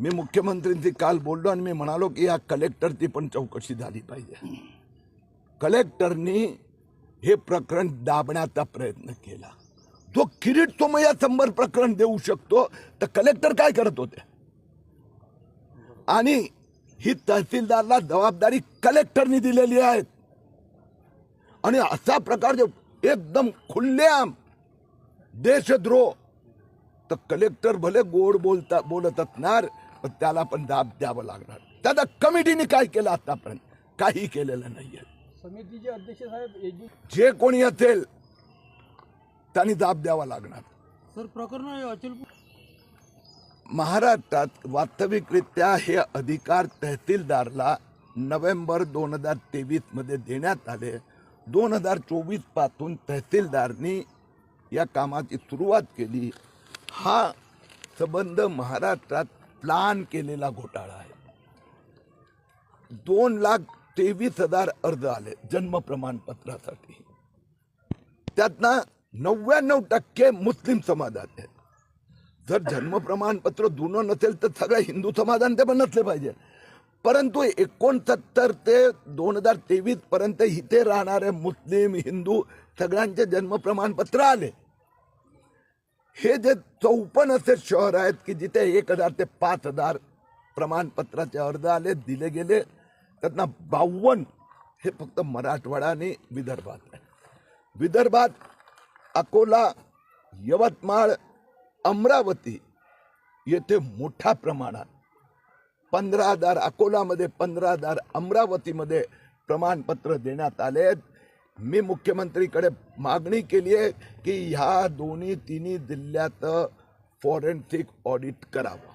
मी मुख्यमंत्र्यांशी काल बोललो आणि मी म्हणालो की या कलेक्टरची पण चौकशी झाली पाहिजे. कलेक्टरनी हे प्रकरण दाबण्याचा प्रयत्न केला. तो किरीट सोमय्या शंभर प्रकरण देऊ शकतो तर कलेक्टर काय करत होते? आणि ही तहसीलदारला जबाबदारी कलेक्टरनी दिलेली आहे. आणि असा प्रकार जो एकदम खुल्लेआम देशद्रोह तर कलेक्टर भले गोड बोलता बोलत असणार त्याला पण दाब द्यावं लागणार. त्याचा कमिटीने काय केलं आतापर्यंत? काही केलेलं नाहीये. समितीचे अध्यक्ष साहेब जे कोणी असेल त्यांनी दाब द्यावा लागणार. सर प्रकरण महाराष्ट्रात वास्तविकरित्या हे अधिकार तहसीलदारला नोव्हेंबर दोन हजार तेवीसमध्ये देण्यात आले. दोन हजार चोवीसपासून तहसीलदारनी या कामाची सुरुवात केली. हा संबंध महाराष्ट्रात प्लान केलेला घोटाळा आहे. दोन लाख तेवीस हजार अर्ज आले जन्म प्रमाणपत्रासाठी. त्यातनं नव्याण्णव टक्के मुस्लिम समाजात आहेत. जर जन्म प्रमाणपत्र जुनं नसेल तर सगळ्या हिंदू समाजाने ते पण नसले पाहिजे. परंतु एकोणसत्तर ते दोन हजार तेवीस पर्यंत इथे राहणारे मुस्लिम हिंदू सगळ्यांचे जन्म प्रमाणपत्र आले. हे जे चौपन्न असे शहर आहेत की जिथे एक हजार ते पाच हजार प्रमाणपत्राचे अर्ज आले दिले गेले त्यांना बावन्न हे फक्त मराठवाडा आणि विदर्भात आहे. विदर्भात अकोला यवतमाळ अमरावती येथे मोठ्या प्रमाणात पंधरा हजार अकोलामध्ये पंधरा हजार अमरावतीमध्ये प्रमाणपत्र देण्यात आले आहेत. मी मुख्यमंत्रीकडे मागणी केली आहे की ह्या दोन्ही तिन्ही दिल्ल्यात फॉरेन्सिक ऑडिट करावं.